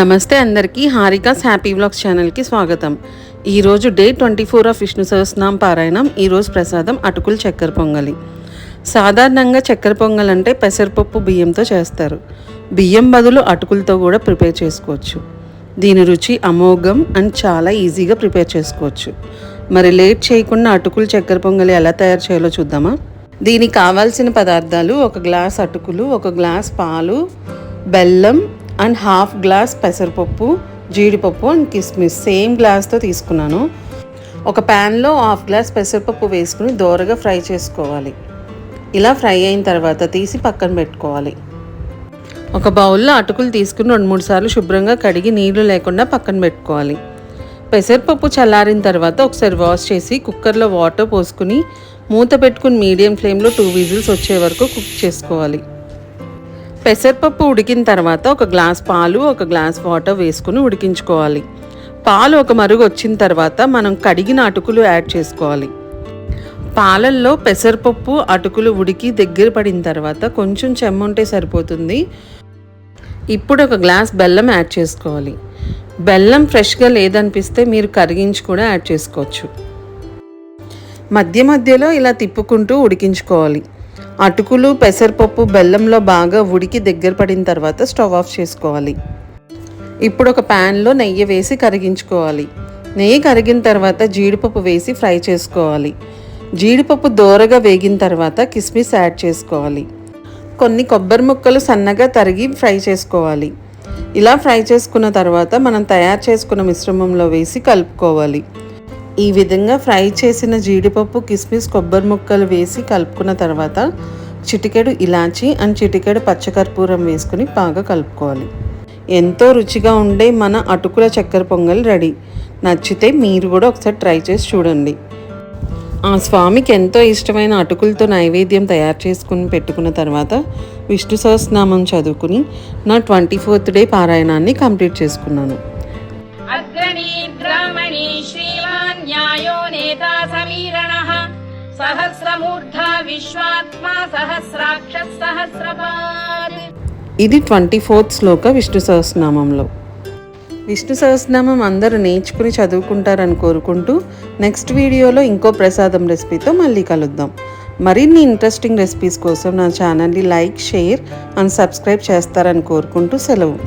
నమస్తే అందరికీ Harika's happy blogs ఛానల్కి స్వాగతం. ఈరోజు day twenty four of Vishnu Sahasranama పారాయణం ఈరోజు ప్రసాదం అటుకులు చక్కెర పొంగలి. సాధారణంగా చక్కెర పొంగల్ అంటే పెసరపప్పు బియ్యంతో చేస్తారు. బియ్యం బదులు అటుకులతో కూడా ప్రిపేర్ చేసుకోవచ్చు. దీని రుచి అమోఘం అండ్ చాలా ఈజీగా ప్రిపేర్ చేసుకోవచ్చు. మరి లేట్ చేయకుండా అటుకులు చక్కెర పొంగలి ఎలా తయారు చేయాలో చూద్దామా? దీనికి కావాల్సిన పదార్థాలు ఒక గ్లాస్ అటుకులు ఒక గ్లాస్ పాలు బెల్లం అండ్ హాఫ్ గ్లాస్ పెసరపప్పు జీడిపప్పు అండ్ కిస్మిస్. సేమ్ గ్లాస్తో తీసుకున్నాను. ఒక ప్యాన్లో హాఫ్ గ్లాస్ పెసరపప్పు వేసుకుని దోరగా ఫ్రై చేసుకోవాలి. ఇలా ఫ్రై అయిన తర్వాత తీసి పక్కన పెట్టుకోవాలి. ఒక బౌల్లో అటుకులు తీసుకుని రెండు మూడు సార్లు శుభ్రంగా కడిగి నీళ్ళు లేకుండా పక్కన పెట్టుకోవాలి. పెసరపప్పు చల్లారిన తర్వాత ఒకసారి వాష్ చేసి కుక్కర్లో వాటర్ పోసుకుని మూత పెట్టుకుని మీడియం ఫ్లేమ్లో టూ విజిల్స్ వచ్చే వరకు కుక్ చేసుకోవాలి. పెసరపప్పు ఉడికిన తర్వాత ఒక గ్లాస్ పాలు ఒక గ్లాస్ వాటర్ వేసుకుని ఉడికించుకోవాలి. పాలు ఒక మరుగు వచ్చిన తర్వాత మనం కడిగిన అటుకులు యాడ్ చేసుకోవాలి. పాలల్లో పెసరపప్పు అటుకులు ఉడికి దగ్గర పడిన తర్వాత కొంచెం చెమ్ముంటే సరిపోతుంది. ఇప్పుడు ఒక గ్లాస్ బెల్లం యాడ్ చేసుకోవాలి. బెల్లం ఫ్రెష్గా లేదనిపిస్తే మీరు కరిగించి కూడా యాడ్ చేసుకోవచ్చు. మధ్య మధ్యలో ఇలా తిప్పుకుంటూ ఉడికించుకోవాలి. అటుకులు పెసరపప్పు బెల్లంలో బాగా ఉడికి దగ్గర పడిన తర్వాత స్టవ్ ఆఫ్ చేసుకోవాలి. ఇప్పుడు ఒక ప్యాన్లో నెయ్యి వేసి కరిగించుకోవాలి. నెయ్యి కరిగిన తర్వాత జీడిపప్పు వేసి ఫ్రై చేసుకోవాలి. జీడిపప్పు దోరగా వేగిన తర్వాత కిస్మిస్ యాడ్ చేసుకోవాలి. కొన్ని కొబ్బరి ముక్కలు సన్నగా తరిగి ఫ్రై చేసుకోవాలి. ఇలా ఫ్రై చేసుకున్న తర్వాత మనం తయారు చేసుకున్న మిశ్రమంలో వేసి కలుపుకోవాలి. ఈ విధంగా ఫ్రై చేసిన జీడిపప్పు కిస్మిస్ కొబ్బరి ముక్కలు వేసి కలుపుకున్న తర్వాత చిటికెడు ఇలాచి అండ్ చిటికెడు పచ్చకర్పూరం వేసుకుని బాగా కలుపుకోవాలి. ఎంతో రుచిగా ఉండే మన అటుకుల చక్కెర పొంగల్ రెడీ. నచ్చితే మీరు కూడా ఒకసారి ట్రై చేసి చూడండి. ఆ స్వామికి ఎంతో ఇష్టమైన అటుకులతో నైవేద్యం తయారు చేసుకుని పెట్టుకున్న తర్వాత విష్ణు సహస్రనామం చదువుకుని నా ట్వంటీ ఫోర్త్ డే పారాయణాన్ని కంప్లీట్ చేసుకున్నాను. अग्रणी ब्राह्मणी श्रीमान् न्यायो नेता समीरणः सहस्रमूर्धा विश्वात्मा सहस्राक्षः सहस्रपात् ఇది ట్వంటీ ఫోర్త్ శ్లోక విష్ణు సహస్రనామంలో విష్ణు సహస్రనామం అందరూ నేర్చుకుని చదువుకుంటారని కోరుకుంటూ నెక్స్ట్ వీడియోలో ఇంకో ప్రసాదం రెసిపీతో మళ్ళీ కలుద్దాం మరిన్ని ఇంట్రెస్టింగ్ రెసిపీస్ కోసం నా ఛానల్ని లైక్ షేర్ అండ్ సబ్స్క్రైబ్ చేస్తారని కోరుకుంటూ సెలవు